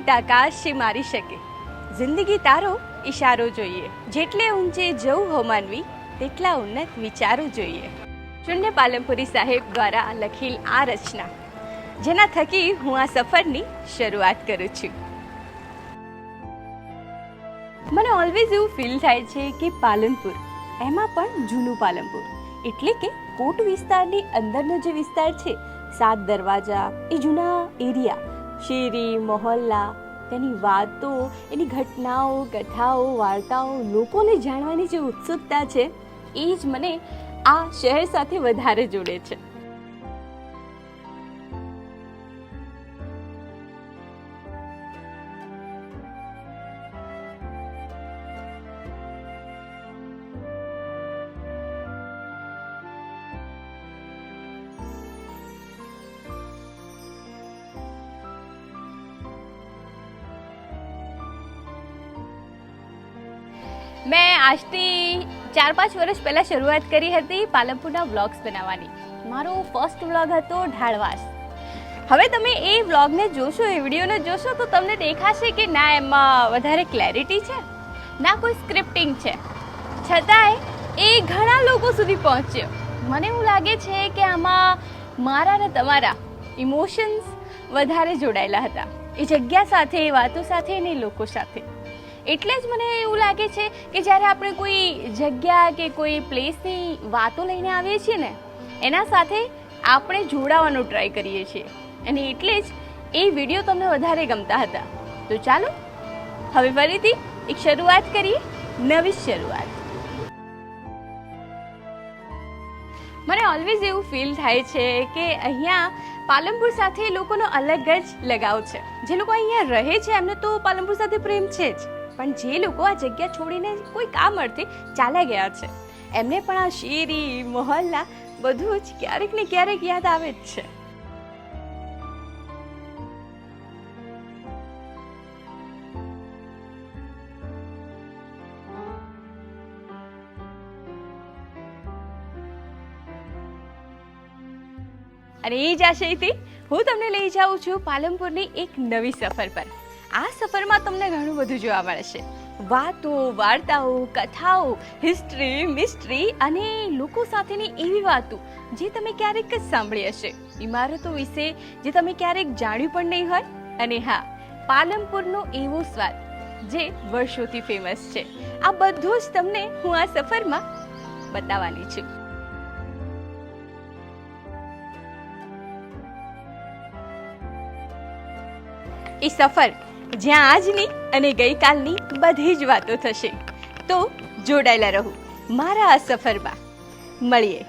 તાકાત શી મારી શકે. જિંદગી તારો ઈશારો જોઈએ. જેટલે ઊંચે જવું હો માનવી, તેટલા ઉન્નત વિચારો જોઈએ. શૂન્ય પાલનપુરી સાહેબ દ્વારા લખેલ આ રચના. જેના થકી હું આ સફરની શરૂઆત કરું છું. મને ઓલવેઝ એવું ફીલ થાય છે કે પાલનપુર, એમાં પણ જૂનું પાલનપુર. એટલે કે કોટ વિસ્તારની અંદરનો જે વિસ્તાર છે, સાત દરવાજા, એ જૂના એરિયા શેરી, મોહલ્લા, તેની વાતો, એની ઘટનાઓ, કથાઓ, વાર્તાઓ લોકોને જાણવાની જે ઉત્સુકતા છે, એ જ મને આ શહેર સાથે વધારે જોડે છે. મેં આજથી ચાર પાંચ વર્ષ પહેલાં શરૂઆત કરી હતી પાલનપુરના વ્લોગ્સ બનાવવાની. મારો ફર્સ્ટ વ્લોગ હતો ઢાળવાસ. હવે તમે એ વ્લોગને જોશો, એ વિડીયોને જોશો, તો તમને દેખાશે કે ના, એમાં વધારે ક્લેરિટી છે, ના કોઈ સ્ક્રિપ્ટિંગ છે. છતાંય એ ઘણા લોકો સુધી પહોંચ્યો. મને એવું લાગે છે કે આમાં મારા ને તમારા ઇમોશન્સ વધારે જોડાયેલા હતા. એ જગ્યા સાથે એ વાતો સાથે ને લોકો સાથે. એટલે જ મને એવું લાગે છે કે જ્યારે આપણે કોઈ જગ્યા કે કોઈ પ્લેસની વાતો લઈને આવીએ છીએ ને, એના સાથે આપણે જોડાવાનો ટ્રાય કરીએ છીએ. અને એટલે જ એ વીડિયો તમને વધારે ગમતા હતા. તો ચાલો, હવે ફરીથી એક શરૂઆત કરીએ, નવી શરૂઆત. મને ઓલવેઝ એવું ફીલ થાય છે કે અહીંયા પાલનપુર સાથે લોકોનો અલગ જ લગાવ છે. જે લોકો અહીંયા રહે છે, એમને તો પાલનપુર સાથે પ્રેમ છે જ. પણ જે લોકો આ જગ્યા છોડીને કોઈ કામ અર્થે ચાલ્યા ગયા છે, એમને પણ આ શેરી, મોહલ્લા બધું જ ક્યારેક ને ક્યારેક યાદ આવે જ છે. અને એ જ આશયથી હું તમને લઈ જાઉં છું પાલનપુરની એક નવી સફર પર. આ સફરમાં તમને ઘણું બધું જોવા મળશે વાતો, વાર્તાઓ, કથાઓ હિસ્ટ્રી મિસ્ટ્રી અને લોકો સાથેની એવી વાતો જે તમે ક્યારેક જ સાંભળી હશે. ઇમારતો વિશે જે તમે ક્યારેક જાણ્યું પણ નહીં હોય. અને હા, પાલનપુરનો એવો સ્વાદ જે વર્ષોથી ફેમસ છે. આ બધું જ તમને હું આ સફરમાં બતાવવાની છું. એ સફર જ્યાં આજની અને ગઈકાલની બધી જ વાતો થશે. તો જોડાયેલા રહો મારા આ સફરમાં. મળીએ.